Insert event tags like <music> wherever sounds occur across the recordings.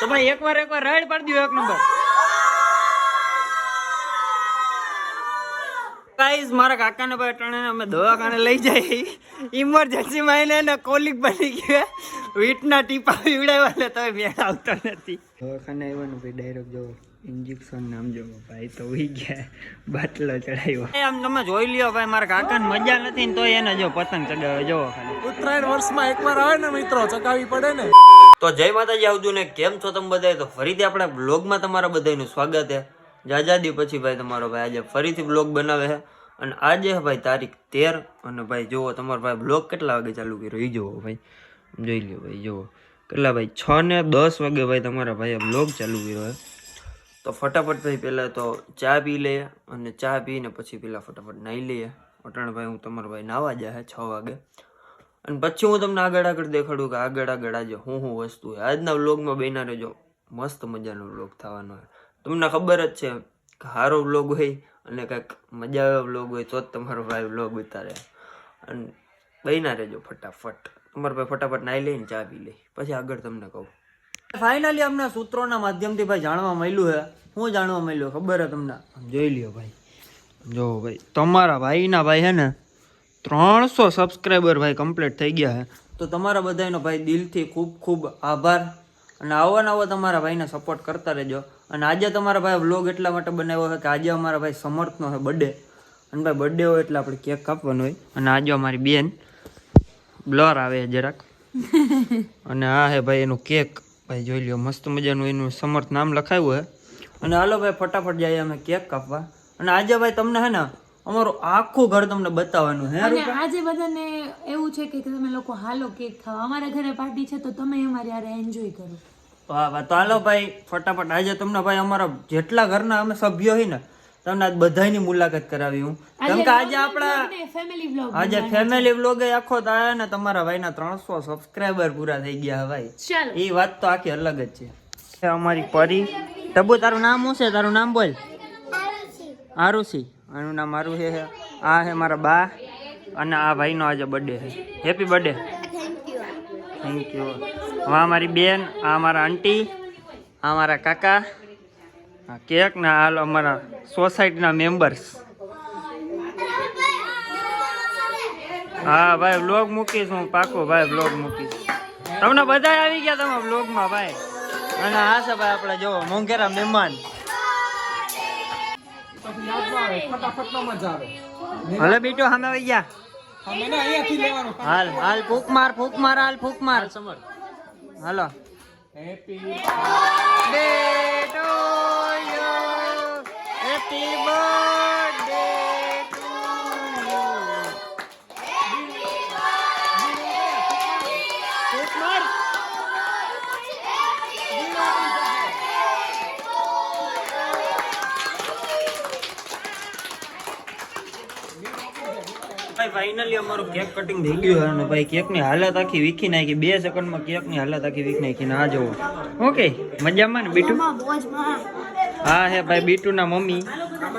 તો ભાઈ એકવાર એકવાર રાઈડ પાડી દો એક નંબર. ગાઈઝ મારા કાકાને ભાઈ અટાણે અમે દવાખાને લઈ જઈ ઇમરજન્સી માં એને એને કોલિક બની ગયા. વીટના ટીપા પીવડાવ્યા એટલે તોય મેળ આવતો નથી. દવાખાને આવ્યો ને ભાઈ ડાયરેક્ટ જો ઇન્જેક્શન નામ જો ભાઈ તો ઉઈ ગયા. બાટલો ચડાવ્યો આમ તમે જોઈ લ્યો ભાઈ મારા કાકાને મજા નથી ને તો એને જો પતંગ ચગાવે જોવો ઉત્તરાયણ વર્ષમાં એકવાર આવે ને મિત્રો ચગાવી પડે ને. તો જય માતાજી આવજો ને કેમ છો તમે બધા તો ફરીથી આપણા બ્લોગમાં તમારા બધાનું સ્વાગત છે જાજાદી પછી ભાઈ તમારો ભાઈ આજે ફરીથી બ્લોગ બનાવે છે અને આજે ભાઈ તારીખ તેર અને ભાઈ જુઓ તમારો ભાઈ બ્લોગ કેટલા વાગે ચાલુ કર્યો? એ જુઓ ભાઈ જોઈ લ્યો ભાઈ જુઓ. કેટલા ભાઈ? છ ને દસ વાગે ભાઈ તમારા ભાઈએ બ્લોગ ચાલુ કર્યો છે તો ફટાફટ ભાઈ પહેલાં તો ચા પી લઈએ અને ચા પીને પછી પેલા ફટાફટ નાહી લઈએ અટાણ ભાઈ, હું તમારો ભાઈ નાવા જાય છ વાગે. અને પછી હું તમને આગળ આગળ દેખાડું કે આગળ આગળ આજે હું હું વસ્તુ હોય. આજના વ્લોગમાં બેના રહેજો. મસ્ત મજાનો વ્લોગ થવાનો હોય. તમને ખબર જ છે કે સારો વ્લોગ હોય અને કંઈક મજા આવે વ્લોગ હોય તો જ તમારો ભાઈ વ્લોગ ઉતારે. અને બહેના રહેજો ફટાફટ. તમારો ભાઈ ફટાફટ નાહી લઈને ચા પી લઈ પછી આગળ તમને કહું. ફાઇનલી અમને સૂત્રોના માધ્યમથી ભાઈ જાણવા મળ્યું છે હું જાણવા મળ્યું? ખબર છે તમને? જોઈ લ્યો ભાઈ. જો ભાઈ તમારા ભાઈના ભાઈ હે ને ત્રણસો સબસ્ક્રાઈબર ભાઈ કમ્પ્લીટ થઈ ગયા છે તો તમારા બધાનો ભાઈ દિલથી ખૂબ ખૂબ આભાર. અને આવા નવા તમારા ભાઈને સપોર્ટ કરતા રહેજો. અને આજે તમારા ભાઈ વ્લોગ એટલા માટે બનાવ્યો છે કે આજે અમારા ભાઈ સમર્થનો છે બર્થડે અને ભાઈ બર્થડે હોય એટલે આપણે કેક કાપવાનો હોય. અને આજે અમારી બેન બ્લર આવે જરાક. <laughs> અને આ હે ભાઈ એનું કેક ભાઈ જોઈ લ્યો મસ્ત મજાનું એનું સમર્થ નામ લખાયું હે. અને હાલો ભાઈ ફટાફટ જઈએ અમે કેક કાપવા. અને આજે ભાઈ તમને હે ને અમારું આખું ઘર તમને બતાવવાનું હે અને આજે બધાને એવું છે કે તમે લોકો હાલો કેક ખાવા. અમારા ઘરે પાર્ટી છે તો તમે અમારી આરે એન્જોય કરો. વાહ વાહ. તો હાલો ભાઈ ફટાફટ. આજે તમને ભાઈ અમારા જેટલા ઘરના અમે સભ્યો હોય ને તમને આજ બધાની મુલાકાત કરાવી હું. કેમ કે આજે આપણા આજે ફેમિલી વ્લોગ આખો થાય ને તમારા ભાઈના ત્રણસો સબસ્ક્રાઈબર પૂરા થઈ ગયા ભાઈ. એ વાત તો આખી અલગ જ છે. અમારી પરી. ટબુ તારું નામ શું છે? તારું નામ બોલ. આરુસી આનું નામ મારું છે આ છે મારા બા અને આ ભાઈનો આજે બર્થડે છે. હેપી બર્થડે થેન્ક યુ હવે મારી બેન આ મારા આંટી આ મારા કાકા આ કેક ના હાલ અમારા સોસાયટીના મેમ્બર્સ હા, ભાઈ વ્લોગ મૂકીશ હું પાકો ભાઈ વ્લોગ મૂકીશ તમને બધા આવી ગયા તમે વ્લોગમાં ભાઈ? અને હા છે ભાઈ આપણે જો મોંઘેરા મહેમાન. ભલે બીટો સામે આવી ગયા. હાલ હાલ, ફૂક માર ફૂક માર, હાલ, ફૂક માર. હાલો. Happy. Happy birthday to you. ફૂક માર. ભાઈ ફાઇનલી અમારું કેક કટિંગ થઈ ગયું અને ભાઈ કેકની હાલત આખી વીખી નાખી. બે સેકન્ડમાં કેકની હાલત આખી વીખી નાખી. ને આ જોવો ઓકે મજામાં ને બીટુ? હા હે ભાઈ બીટુના મમ્મી.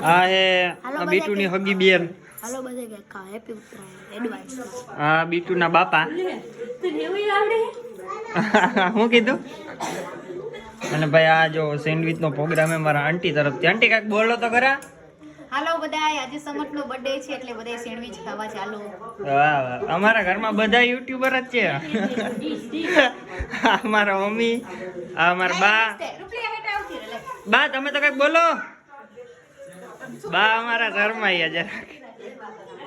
આ હે આ બીટુની હગી બેન હાલો બધે કે કા હેપી ઉત્તરાયણ. એડવાન્સ. આ બીટુના બાપા. <laughs> હું કીધું? અને ભાઈ આ જો સેન્ડવિચ નો પ્રોગ્રામ હે મારા આંટી તરફથી. આંટી કાક બોલો તો ખરા? હાલો બધા આજે સમટ નો બર્થડે છે એટલે બધા સેન્ડવિચ ખાવા ચાલો. વાહ વાહ. અમારા ઘરમાં બધા યુટ્યુબર જ છે. <laughs> આ મારા મમ્મી આ મારા બા. બા તમે તો કંઈક બોલો. બા અમારા ઘરમાં આયા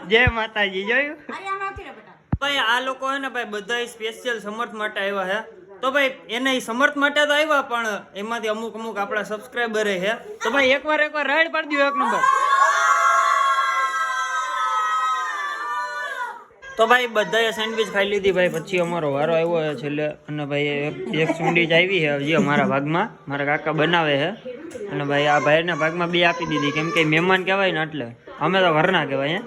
જય માતાજી જોયું? ભાઈ આ લોકો હે ને ભાઈ બધા સ્પેશિયલ સમર્થ માટે આવ્યા હે. તો ભાઈ એને સમર્થ માટે તો આવ્યા પણ એમાંથી અમુક અમુક આપણા સબસ્ક્રાઈબર છે તો ભાઈ એકવાર એકવાર રાઈડ પાડી દો એક નંબર તો ભાઈ બધાએ સેન્ડવિચ ખાઈ લીધી ભાઈ પછી અમારો વારો આવ્યો છે છેલ્લે. અને ભાઈ એક સેન્ડવિચ આવી છે હજી અમારા ભાગમાં. મારા કાકા બનાવે છે. અને ભાઈ આ ભાઈના ભાગમાં બે આપી દીધી. કેમ કે મહેમાન કહેવાય ને એટલે. અમે તો ઘરના કહેવાય હે?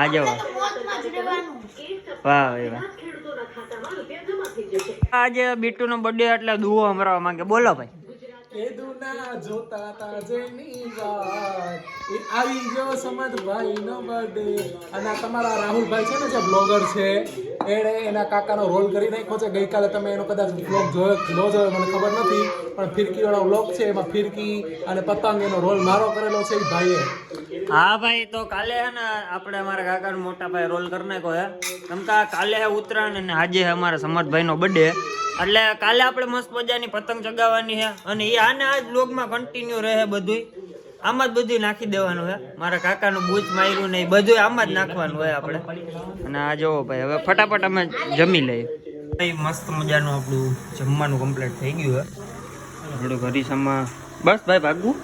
<laughs> જ. વાહ ભાઈ વાહ. આજે બીટુનો બર્થડે એટલે દુઓ અમરાવા માંગે. બોલો ભાઈ. કીધું ના જોતા તા જેની વાત. એ આવી ગયો સમજ ભાઈ નો બર્થડે. અને તમારા રાહુલભાઈ છે ને જે બ્લોગર છે, એણે એના કાકાનો રોલ કરી નાખ્યો છે. ગઈકાલે તમે એનો કદાચ બ્લોગ જોયો ન જોયો મને ખબર નથી, પણ ફિરકી વાળો બ્લોગ છે, એમાં ફિરકી અને પતંગ એનો રોલ મારો કરેલો છે ભાઈએ. હા ભાઈ, તો કાલે હે ને આપણે અમારા કાકાનો મોટા ભાઈ રોલ કરી નાખ્યો હે. કેમ કે કાલે ઉત્તરાયણ અને આજે અમારા સમર્થભાઈનો બર્થડે એટલે કાલે આપણે મસ્ત મજાની પતંગ ચગાવવાની છે અને એ આને આ જ બ્લોગમાં કન્ટિન્યુ રહે બધું આમાં જ બધું નાખી દેવાનું છે મારા કાકાનું બૂચ માર્યું ને એ બધું આમાં જ નાખવાનું હોય આપણે. અને આ જોવો ભાઈ, હવે ફટાફટ અમે જમી લઈએ. મસ્ત મજાનું આપણું જમવાનું કમ્પ્લીટ થઈ ગયું છે થોડું ઘરીસામાં બસ ભાઈ ભાગવું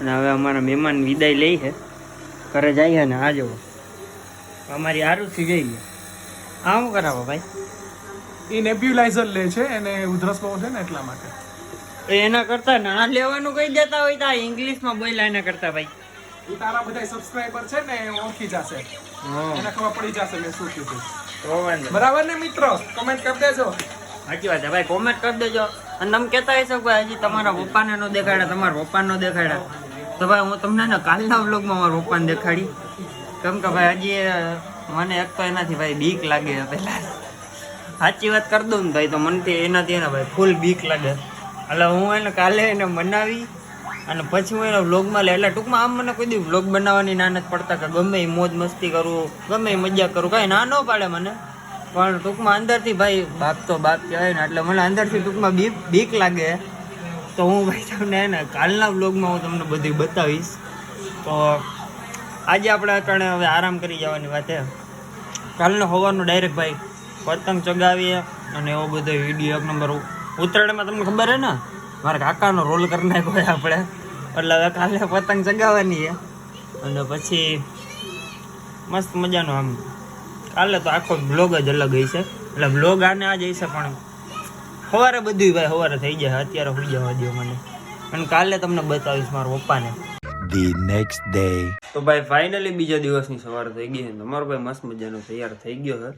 અને હવે અમારા મહેમાન વિદાય લઈ છે. ઘરે જઈએ ને, આ જવો. અમારી આરુસી જઈએ આ શું કરાવો ભાઈ. એ નેબ્યુલાઇઝર લે છે એને ઉધરસ બહુ છે ને એટલા માટે. એના કરતા ના લેવાનું કહી દેતા હોય તો આ ઇંગ્લિશમાં બોલ્યા એના કરતા ભાઈ. એ તારા બધા સબસ્ક્રાઇબર છે ને ઓળખી જશે. એને ખબર પડી જશે મેં શું કીધું તો બરાબર ને મિત્રો? કમેન્ટ કરી દેજો. સાચી વાત છે ભાઈ કોમેન્ટ કરી દેજો. અને તમે કહેતા હશો ભાઈ હજી તમારા પપ્પાને નો દેખાડ્યા તમારા પપ્પાને નો દેખાડ્યા. તો ભાઈ હું તમને ને કાલના વ્લોગમાં મારા પપ્પાને દેખાડી. કેમ કે ભાઈ હજી મને એક તો એનાથી ભાઈ બીક લાગે પહેલા સાચી વાત કરી દઉં ને ભાઈ, તો મનથી એનાથી એના ભાઈ ફૂલ બીક લાગે. એટલે હું એને કાલે એને મનાવી અને પછી હું એનો વ્લોગમાં લે. એટલે ટૂંકમાં આમ મને કોઈ દી વ્લોગ બનાવવાની ના નથી પડતા કે ગમે એ મોજ મસ્તી કરું, ગમે એ મજા કરું, કાંઈ ના ન પાડે મને. પણ ટૂંકમાં અંદરથી ભાઈ, બાપ તો બાપ કહેવાય ને, એટલે મને અંદરથી ટૂંકમાં બીક બીક લાગે. તો હું ભાઈ તમને એને કાલના વ્લોગમાં હું તમને બધું બતાવીશ. તો આજે આપણે અટાણે હવે આરામ કરી જવાની વાત છે. કાલનો સવારનો ડાયરેક્ટ ભાઈ પતંગ ચગાવીએ અને એવો બધો વીડિયો એક નંબર ઉત્તરાયણમાં તમને ખબર હે ને? મારા કાકાનો રોલ કરી નાખ્યો આપણે. એટલે હવે કાલે પતંગ ચગાવવાની છે અને પછી મસ્ત મજાનો આમ. કાલે તો આખો બ્લોગ જ અલગ હશે એટલે બ્લોગ આને આ જ હશે પણ સવારે બધું ભાઈ સવારે થઈ જાય, અત્યારે હોઈ જવા દો મને. અને કાલે તમને બતાવીશ મારા પપ્પાને. The નેક્સ્ટ ડે તો ભાઈ ફાઇનલી બીજા દિવસની સવાર થઈ ગઈ છે. તમારો ભાઈ મસ્ત મજાનો તૈયાર થઈ ગયો છે.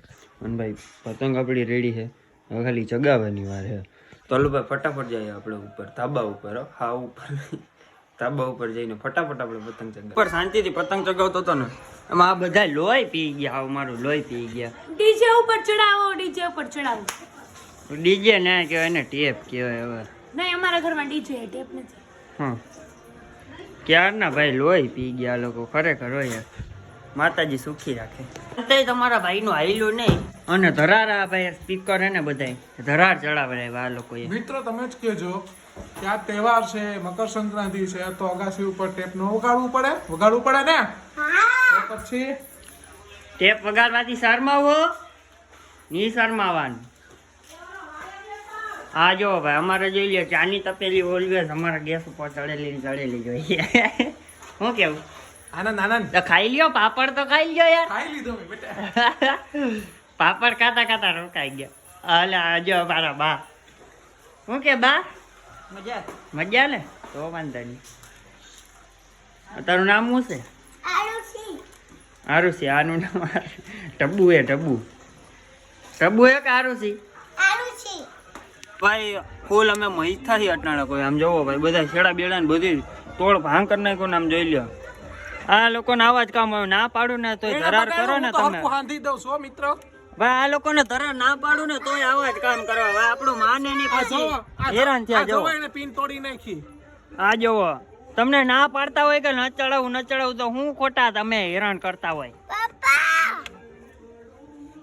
અને ભાઈ પતંગ આપણી રેડી છે. હવે ખાલી ચગાવવાની વાર છે. તો હાલો ભાઈ ફટાફટ જઈએ આપણે ઉપર ધાબા ઉપર હો. હા ઉપર. ધાબા ઉપર જઈને ફટાફટ આપણે પતંગ ચગાવ ઉપર શાંતિથી પતંગ ચગાવતો હતો ને એમાં આ બધા લોહી પી ગયા. હાવ મારું લોહી પી ગયા. ડીજે ઉપર ચડાવો ડીજે ઉપર ચડાવો. ડીજે ના કહેવાય ને ટેપ કહેવાય હવે. નહીં અમારા ઘરમાં ડીજે ટેપ નથી. હા. ક્યારના ભાઈ લોહી પી ગયા લોકો? ખરેખર હોય માતાજી સુખી રાખે. અત્યારે તમારા ભાઈનું આવેલું નહીં. અને ધરાર આ ભાઈ સ્પીકર હે ને બધાય. ધરાર ચડાવે આ લોકોએ. મિત્રો તમે જ કહેજો કે આ તહેવાર છે મકર સંક્રાંતિ છે તો અગાસી ઉપર ટેપ નો વગાડવું પડે? વગાડવું પડે ને? તો પછી? ટેપ વગાડવાથી શરમાવો? નહીં શરમાવાનું. હા જો ભાઈ અમારે જોઈ લે ચાની તપેલી ઓલવેઝ અમારા ગેસ ઉપર ચડેલી ને ચડેલી જોઈએ. શું કેવું? આનંદ આનંદ. ખાઈ લ્યો પાપડ તો ખાઈ લ્યો યાર. ખાઈ લીધો બેટા. પાપડ ખાતા ખાતા રોકાઈ ગયા. અલે આજો મારા બા. શું કે બા? મજા. મજા ને? તો વાંધો નહીં. તારું નામ શું છે? આરુસી આનું નામ ટબ્બુ એ ટબ્બુ. ટબ્બુ એ કે આરુષી. ભાઈ ફૂલ અમે મહીથાથી અટાણા કોઈ. આમ જોવો ભાઈ બધા છેડા બેડા ને બધી તોડ ભાંગ કરી નાખ્યો ને આમ જોઈ લ્યો. આ લોકોને આવા જ કામ ના પાડું ને તો ધરાર કરો ને તમે. હાંધી દઉં છો મિત્રો. ભાઈ આ લોકોને ધરાર ના પાડું ને તોય આવા જ કામ કરવા ભાઈ આપણું માને આ પછી. હેરાન થયા જોવો. જોવો એને પિન તોડી નાખી. આ જોવો. તમને ના પાડતા હોય કે ન ચડાવું ન ચડાવું તો હું ખોટા તમે હેરાન કરતા હોય.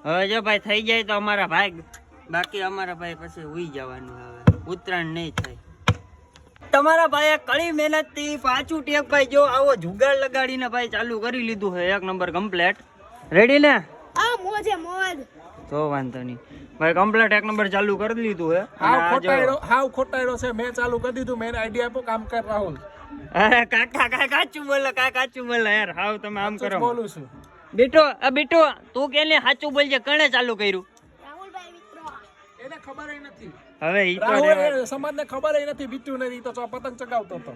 હવે જો ભાઈ થઈ જાય તો અમારા ભાઈ બાકી અમારા ભાઈ પછી ઉઈ જવાનું હવે. ઉત્તરાયણ નહીં થાય. તમારા ભાઈએ કડી મહેનતથી પાછું ટેક ભાઈ જો આવો જુગાડ લગાડીને ભાઈ ચાલુ કરી લીધું છે. એક નંબર કમ્પ્લેટ રેડી ને? આ મોજે મોજ તો વાંધો નહીં. ભાઈ કમ્પ્લેટ એક નંબર ચાલુ કરી લીધું હે હાવ આ જો- હાવ ખોટાયડો છે. મેં ચાલુ કરી દીધું મેં આઈડિયા આપો કામ કર રાહુલ. અરે કાકા કાકા કાચું બોલે કાકા કાચું બોલે. યાર હાવ તમે આમ કરો. બોલું છું. બેટો આ બેટો તું કે સાચું બોલજે કણે ચાલુ કર્યું? એને ખબર નથી. હવે ઈ તો રાહુલ રેવા- સમાજ ને ખબર નથી બીટું નથી તો પતંગ ચગાવતો હતો.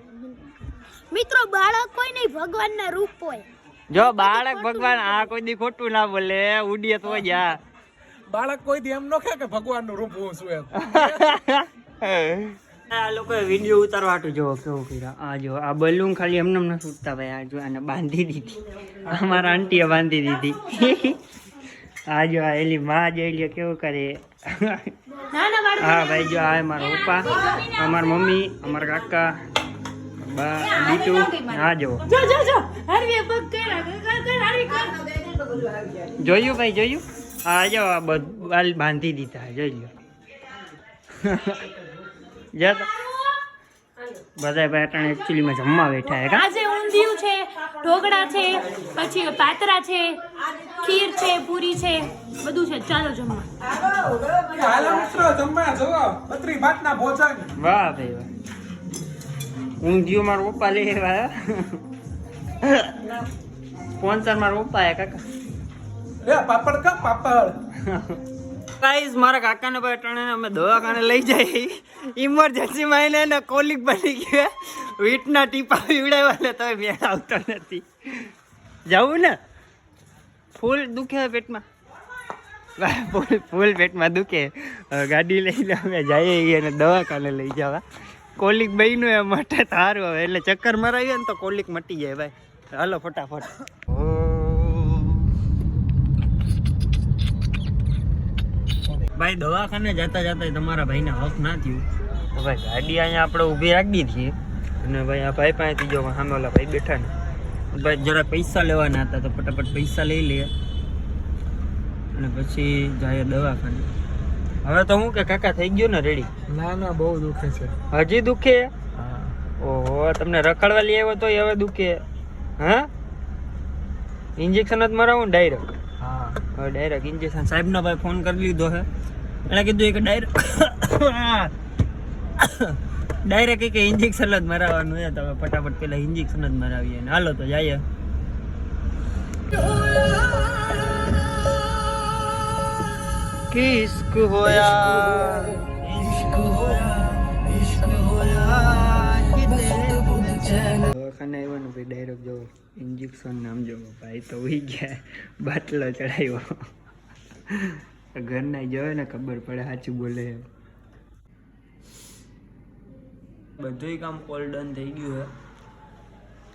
મિત્રો બાળક કોઈ નહીં ભગવાનના રૂપ હોય. જો બાળક ભગવાન આ કોઈ દી ખોટું ના બોલે ઉડીએ તો જા બાળક કોઈ દી એમ ન કે ભગવાનનું રૂપ હું છું એમ. <laughs> આ લોકો વીડિયો ઉતારવા હાટું જો કેવું કર્યા? આ જો આ બલૂન ખાલી એમને એમને છૂટતા ભાઈ આ જો આને બાંધી દીધી. અમારા આંટીએ બાંધી દીધી. <laughs> આ જો આ એલી માં જ એલી કેવું કરે. હા ભાઈ જો આ મારા પપ્પા અમારા મમ્મી અમારા કાકા બા બીટુ હા જો જો જો જો હરવી પગ કર કર કર હરવી કર. જોયું ભાઈ જોયું? હા જો આ બધું દીધા જોઈ લ્યો. <laughs> જા બધા ભાઈ અટાણે એકચ્યુઅલીમાં જમવા બેઠા છે કા? આજે ઊંધિયું છે ઢોકળા છે પછી પાતરા છે ખીર છે પૂરી છે બધું છે. ચાલો જમવા. હાલો મિત્રો જમવા જો બત્રી ભાતના ભોજન. વાહ ભાઈ વાહ. ઊંધિયું મારા પપ્પા લઈ આવ્યા સ્પોન્સર મારા પપ્પા હે કાકા. એ પાપડ કા પાપડ? <laughs> ગાઈઝ મારા કાકાને ભાઈ અટાણે અમે દવાખાને લઈ જઈ ઇમરજન્સીમાં એને એને કોલિક બની ગયા વીટના ટીપા પીવડાવ્યા એટલે તોય મેળ આવતો નથી. જવું ને? ફૂલ દુખે પેટમાં. ફૂલ ફૂલ પેટમાં દુખે. ગાડી લઈને અમે જઈએ અને દવાખાને લઈ જવા. કોલિક બન્યું એ માટે સારું હવે. એટલે ચક્કર મરાવીએ ને તો કોલિક મટી જાય ભાઈ. હાલો, ફટાફટ. ભાઈ દવાખાને જતા જતા તમારા ભાઈને હક ના થયું. તો ભાઈ ગાડી અહીંયા આપણે ઊભી રાખી છીએ અને ભાઈ આ ભાઈ પાસેથી જો સામે ઓલા ભાઈ બેઠા ને. ભાઈ જરા પૈસા લેવાના હતા તો ફટાફટ પૈસા લઈ લે. અને પછી જાય દવાખાને. હવે તો હું કે કાકા થઈ ગયું ને રેડી ના ના બહુ દુખે છે. હજી દુખે? હા. ઓહો તમને રખડવા લઈ આવ્યો તો હવે દુખે. હા? ઇન્જેક્શન જ મરાવું ડાયરેક્ટ હા. હવે ડાયરેક્ટ ઇન્જેક્શન સાહેબનો ભાઈ ફોન કરી લીધો છે એણે કીધું કે ડાયરેક્ટ ડાયરેક્ટ કે ઇન્જેક્શન જ મરાવવાનું છે. તો ફટાફટ પેલા ઇન્જેક્શન જ મરાવીએ ને હાલો તો જઈએ. કિસ્ક હોયા. દવાખાને આવ્યો ભાઈ ડાયરેક્ટ જો ઇન્જેક્શન નામ જો ભાઈ તો ઉઈ ગયા. બાટલો ચડાવ્યો ઘરના જોયે ને ખબર પડે સાચું બોલે બધું કામ ઓલ ડન થઈ ગયું હે.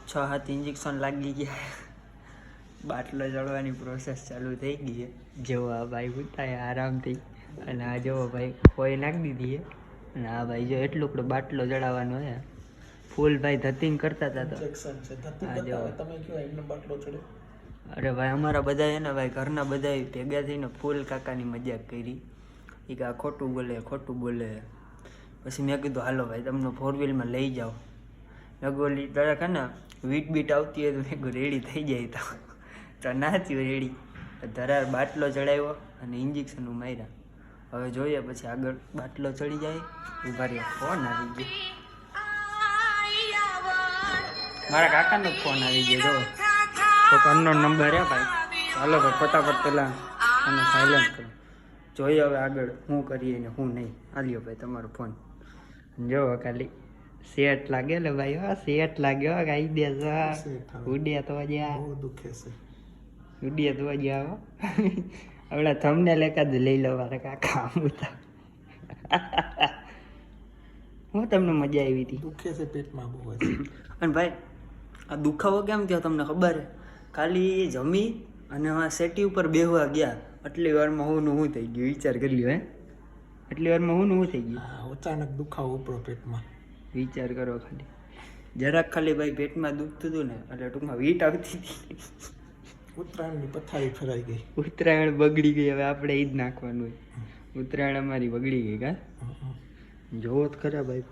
છ હાથ ઇન્જેક્શન લાગી ગયા બાટલો ચડવાની પ્રોસેસ ચાલુ થઈ ગઈ છે જેવો આ ભાઈ ઉતાય આરામથી. અને આ જેવો ભાઈ કોઈ નાખી દીધી હે. અને આ ભાઈ જો એટલું બધું બાટલો ચડાવવાનો હે. ફૂલ ભાઈ ધતિંગ કરતા હતા તો. તમે કયો એમને બાટલો ચડે? અરે ભાઈ, અમારા બધા છે ને ભાઈ, ઘરના બધા ભેગા થઈને ફૂલ કાકાની મજાક કરી. એ કે આ ખોટું બોલે ખોટું બોલે. પછી મેં કીધું, હાલો ભાઈ, તમને ફોર વ્હીલમાં લઈ જાઓ. મેં ગોલી તારા કે ને, વીટ બીટ આવતી હોય તો મેં રેડી થઈ જાય તો. તો ના થયું રેડી ધરાર બાટલો ચડાવ્યો અને ઇન્જેક્શન માર્યા. હવે જોઈએ પછી આગળ બાટલો ચડી જાય, ઊભા રહ્યો. ફોન આવી ગયો. મારા કાકાનો ફોન આવી ગયો, જો. તો ઘરનો નંબર હે ભાઈ. ચાલો ભાઈ ફટાફટ પેલા અને સાયલન્ટ કરો. જોઈએ હવે આગળ શું કરીએ ને શું નહીં. આલ્યો ભાઈ તમારો ફોન જો ખાલી સેટ લાગે લે ભાઈ હા સેટ લાગ્યો ગાઈ દે હવે. ઉડ્યા તો જ્યાં બહુ દુખે છે. ઉડ્યા તો જ્યાં હમણાં થમને લેકા જ લઈ લો મારે કાકા આમ હું તમને મજા આવી હતી. દુખે છે પેટમાં બહુ અને ભાઈ આ દુખાવો કેમ થયો તમને ખબર હે? ખાલી જમી અને સેટી ઉપર બેહવા ગયા. આટલી વારમાં હું નું થઈ ગયું વિચાર કરી લ્યો હે. આટલી વારમાં હું નું થઈ ગયું? અચાનક દુખાવો ઉપડો પેટમાં. વિચાર કરો ખાલી. જરાક ખાલી ભાઈ પેટમાં દુખતું હતું ને એટલે ટૂંકમાં વીટ આવતી હતી. ઉત્તરાયણની પથારી ફેરાઈ ગઈ. ઉત્તરાયણ બગડી ગઈ હવે આપણે એ જ નાખવાનું હોય. ઉત્તરાયણ અમારી બગડી ગઈ કા? જોવો જ ખરા ભાઈ.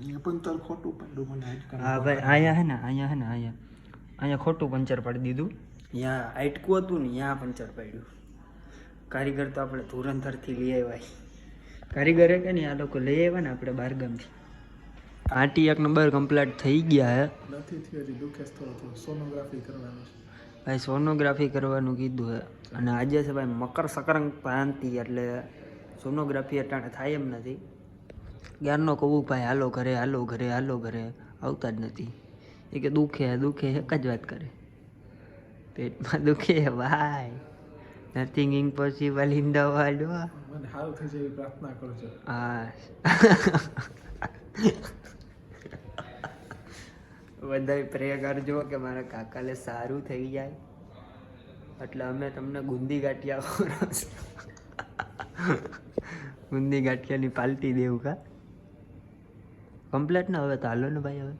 એ પણ તર ખોટું પડ્યું મને હા ભાઈ અહીંયા હે ને અહીંયા હે ને અહીંયા. અહીંયા ખોટું પંચર પાડી દીધું. ત્યાં આટકું હતું ને ત્યાં પંચર પાડ્યું. કારીગર તો આપણે ધુરંધરથી લઈ આવ્યા કારીગરે કે નહીં આ લોકો લઈ આવ્યા ને આપણે બારગામથી. આટી એક નંબર કમ્પ્લીટ થઈ ગયા હે. નથી થયું હજી દુખે છે થોડું થોડું. સોનોગ્રાફી કરવાનું છે. ભાઈ સોનોગ્રાફી કરવાનું કીધું હે. અને આજે છે ભાઈ મકર સંક્રાંત પ્રાંતિ એટલે સોનોગ્રાફી અટાણે થાય એમ નથી. જ્ઞાનનો કહું ભાઈ હાલો ઘરે હાલો ઘરે હાલો ઘરે. આવતા જ નથી. એ કે દુખે દુખે એક જ વાત કરે. પેટમાં દુખે ભાઈ. Nothing impossible in the world મને કાકાને થઈ જાય પ્રાર્થના કરજો હા. બધા પ્રે કરજો કે મારા કાકાને સારું થઈ જાય. એટલે અમે તમને ગુંદી ગાંઠિયા ગુંદી ગાંઠિયાની પાલટી દેવું કા? કમ્પ્લેટ ને હવે તો હાલો ને ભાઈ હવે.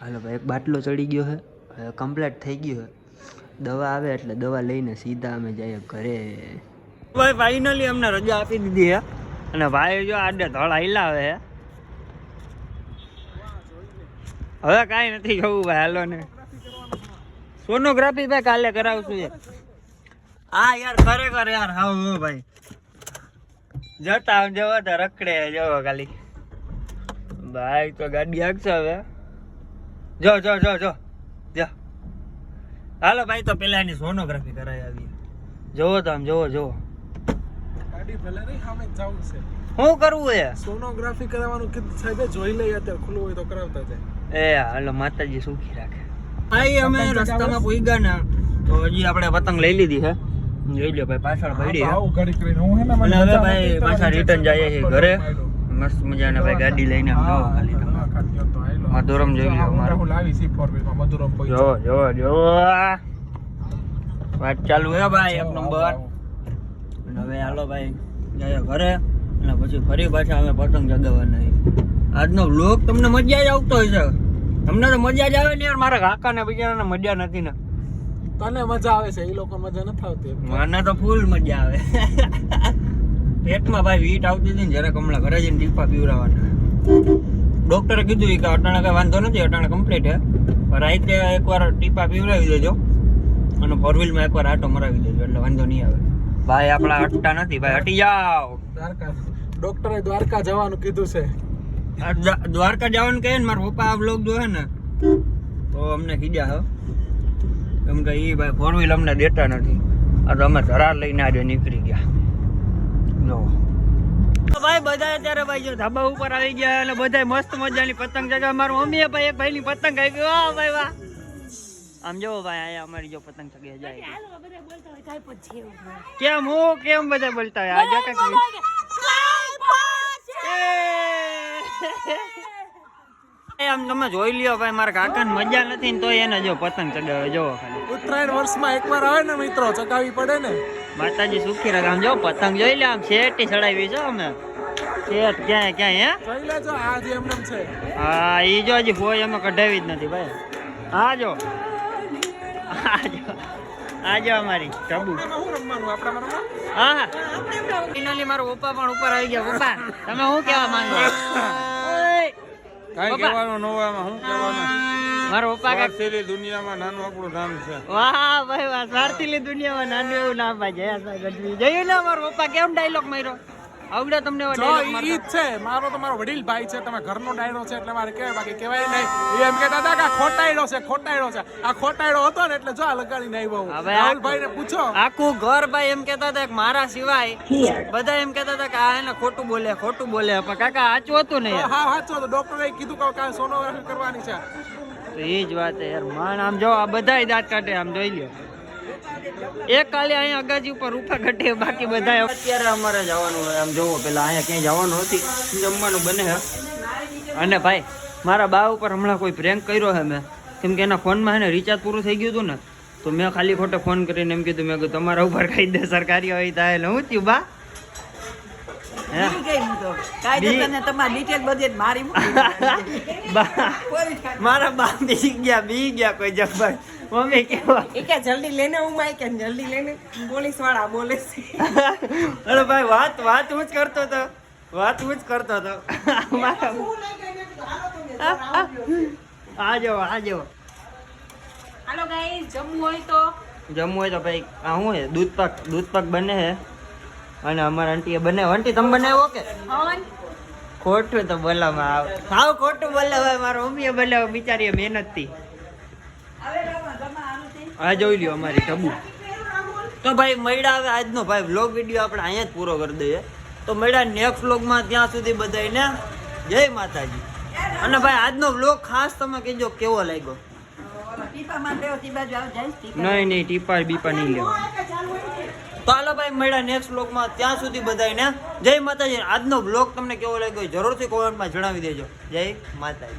હાલો ભાઈ, એક બાટલો ચડી ગયો છે હવે કમ્પ્લેટ થઈ ગયો છે દવા આવે એટલે દવા લઈને સીધા અમે જઈએ ઘરે. ભાઈ ફાઇનલી અમને રજા આપી દીધી છે અને ભાઈ, જો આડે ધળ હિલાવે છે હવે કાંઈ નથી જવું ભાઈ, હાલો ને. સોનોગ્રાફી ભાઈ કાલે કરાવશું હા યાર, ખરેખર યાર હા હો ભાઈ. જતા જવો તો રખડે, જવો ખાલી. ભાઈ, તો ગાડી આગશે હવે. જો જો જો જો. જો હાલો ભાઈ તો પેલા એની સોનોગ્રાફી કરાવી આવી જોવો તો આમ જોવો જોવો. ગાડી ભલે નહીં સામે જવું છે. શું કરવું એ? સોનોગ્રાફી કરાવવાનું કીધું સાહેબે જોઈ લઈએ અત્યારે ખુલ્લું હોય તો કરાવતા જાય. એ હાલો માતાજી સુખી રાખે. આઈ અમે રસ્તામાં પૂગ્યા ને. તો હજી આપણે પતંગ લઈ લીધી છે. જોઈ લો ભાઈ પાછળ પડી છે. આવું ઘડી કરીને હું હે ને અને હવે ભાઈ પાછા રિટર્ન જઈએ છીએ ઘરે. મસ્ત મજાને ભાઈ ગાડી લઈને આમ ખાલી તમે હા, ખાલી હતો, હાલો. મધુરમ જોઈ લો હું લાવી સી ફોર વ્હીલમાં મધુરમ પહોંચ્યો. જો જો જો. વાત ચાલુ હે ભાઈ એક નંબર. હવે હાલો ભાઈ જાય ઘરે. અને પછી ફરી પાછા અમે પતંગ ચગાવવાના આજનો વ્લોગ તમને મજા જ આવતો હશે. તમને તો મજા જ આવે ને યાર મારા કાકા ને બિચારાને મજા નથી ને. તને મજા આવે છે એ લોકો મજા નથી આવતી. મને તો ફૂલ મજા આવે. <laughs> પેટમાં ભાઈ વીટ આવતી હતી ને જરાક હમણાં ઘરે જઈને ટીપા પીવડાવવાના. ડોક્ટરે કીધું કે અટાણે કાંઈ વાંધો નથી અટાણે કમ્પ્લીટ છે પણ રાતે એકવાર ટીપા પીવડાવી દેજો અને ફોર વ્હીલમાં એકવાર આટો મરાવી દેજો એટલે વાંધો નહીં આવે. ભાઈ આપણા અટતા નથી ભાઈ હટી જાઓ. દ્વારકા ડોક્ટરે દ્વારકા જવાનું કીધું છે. દ્વારકા જવાનું કહે ને મારા પપ્પા આ બ્લોગ જોવે ને તો અમને કીધા હો. કેમ કે એ ભાઈ ફોર વ્હીલ અમને દેતા નથી. આ તો અમે ધરાર લઈને આજે નીકળી ગયા. જો. ભાઈ બધા અત્યારે ભાઈ જો ધાબા ઉપર આવી ગયા અને બધા મસ્ત મજાની પતંગ ચગાવે. મારું મમ્મીએ ભાઈ એક ભાઈની પતંગ આવી વાહ ભાઈ વાહ. આમ જો ભાઈ આયા અમારી જો પતંગ ચગે જાય કાંઈ. કેમ હું? કેમ બધા બોલતા હોય? આજે કાંઈક એ. આમ તમે જોઈ લ્યો ભાઈ મારા કાકાને મજા નથી ને તોય એને જો પતંગ ચગાવે જો ખાલી. ઉત્તરાયણ વર્ષમાં એકવાર આવે ને મિત્રો ચગાવી પડે ને. માતાજી સુખી રાખે આમ જો પતંગ જોઈ લે આમ શેટી ચડાવી છો અમે. શેઠ ક્યાંય ક્યાંય હે? જોઈ લેજો આ જે એમ છે. હા ઈ જો હજી હોય અમે કઢાવી જ નથી ભાઈ. હા જો. આ જો. આ જો અમારી ટબુ? હા હા. ફાઇનલી મારો પપ્પા પણ ઉપર આવી ગયા પપ્પા. તમે શું કહેવા માંગો! કાંઈ. કહેવાનું ન હું. કહેવાનું? મારો પપ્પા સ્વાર્થીલી દુનિયામાં નાનું આપણું નામ છે. વાહ ભાઈ વાહ સ્વાર્થીલી દુનિયામાં નાનું એવું નામ ભાઈ જયા સાહેબ જોયું ને મારો પપ્પા કેમ ડાયલોગ માર્યો? આવડે તમને ઈ છે. મારો તો મારો વડીલ ભાઈ છે. તમે ઘરનો ડાયરો છે એટલે મારે કહેવાય બાકી કહેવાય નહીં. એમ કહેતા હતા કે આ ખોટાયડો છે ખોટાયડો છે. આ ખોટાયડો હતો ને એટલે જો આ લગાડીને આવ્યો હું. હા ભાઈ, આ- પૂછો. આખું ઘર ભાઈ એમ કહેતા હતા કે મારા સિવાય બધા એમ કહેતા હતા કે આ એને ખોટું બોલે ખોટું બોલે. પણ કાકા સાચું હતું ને હા સાચું તો ડોક્ટરે કીધું કે કાલે સોનોગ્રાફી કરવાની છે. તો એ જ વાત છે યાર. માણ આમ જો આ બધાય દાંત કાઢે આમ જોઈ લ્યો. એક કાલે અહીંયા અગાજી ઉપર રૂપા ઘટે બાકી બધા અત્યારે અમારે જવાનું હોય આમ જોવો પેલા અહીંયા ક્યાંય જવાનું નથી જમવાનું બને હે. અને ભાઈ મારા બા ઉપર હમણાં કોઈ પ્રેન્ક કર્યો હે મેં? કેમ કે એના ફોનમાં એને રિચાર્જ પૂરું થઈ ગયું હતું ને તો મેં ખાલી ખોટો ફોન કરીને એમ કીધું મેં કીધું તમારા ઉપર કઈ દે સરકારી હોય થાય એટલે હું? થયું <laughs> બા મારા બા બી ગયા બી ગયા કોઈ જબર. મમ્મી કેવા? એ કે જલ્દી લેને હું માય કે જલ્દી લેને. પોલીસવાળા બોલે છે. અરે ભાઈ વાત વાત હું જ કરતો હતો વાત હું જ કરતો હતો આ જો આ જો. હાલો ગાઈસ જમવું હોય તો? જમવું હોય તો ભાઈ આ શું છે? દૂધ પાક દૂધ પાક બને છે. અને અમારા આંટીએ બને. આંટી તમે બને કે? હવન? ખોટું તો બોલામાં આવે. સાવ ખોટું બોલાવે મારા મમ્મીએ બોલાવે બિચારીએ મહેનતથી. આ જોઈ લ્યો અમારી ટબુ તો ભાઈ મળ્યા હવે આજનો ભાઈ વ્લોગ વીડિયો આપણે અહીંયા જ પૂરો કરી દઈએ. તો મળ્યા નેક્સ્ટ વ્લોગમાં ત્યાં સુધી બધાને જય માતાજી. અને ભાઈ આજનો વ્લોગ ખાસ તમે કહેજો કેવો લાગ્યો? નહીં નહીં ટીપા બીપા નહીં લેવા. હાલો ભાઈ મળ્યા નેક્સ્ટ વ્લોગમાં ત્યાં સુધી બધાને જય માતાજી. આજનો બ્લોગ તમને કેવો લાગ્યો જરૂરથી કોમેન્ટમાં જણાવી દેજો. જય માતાજી.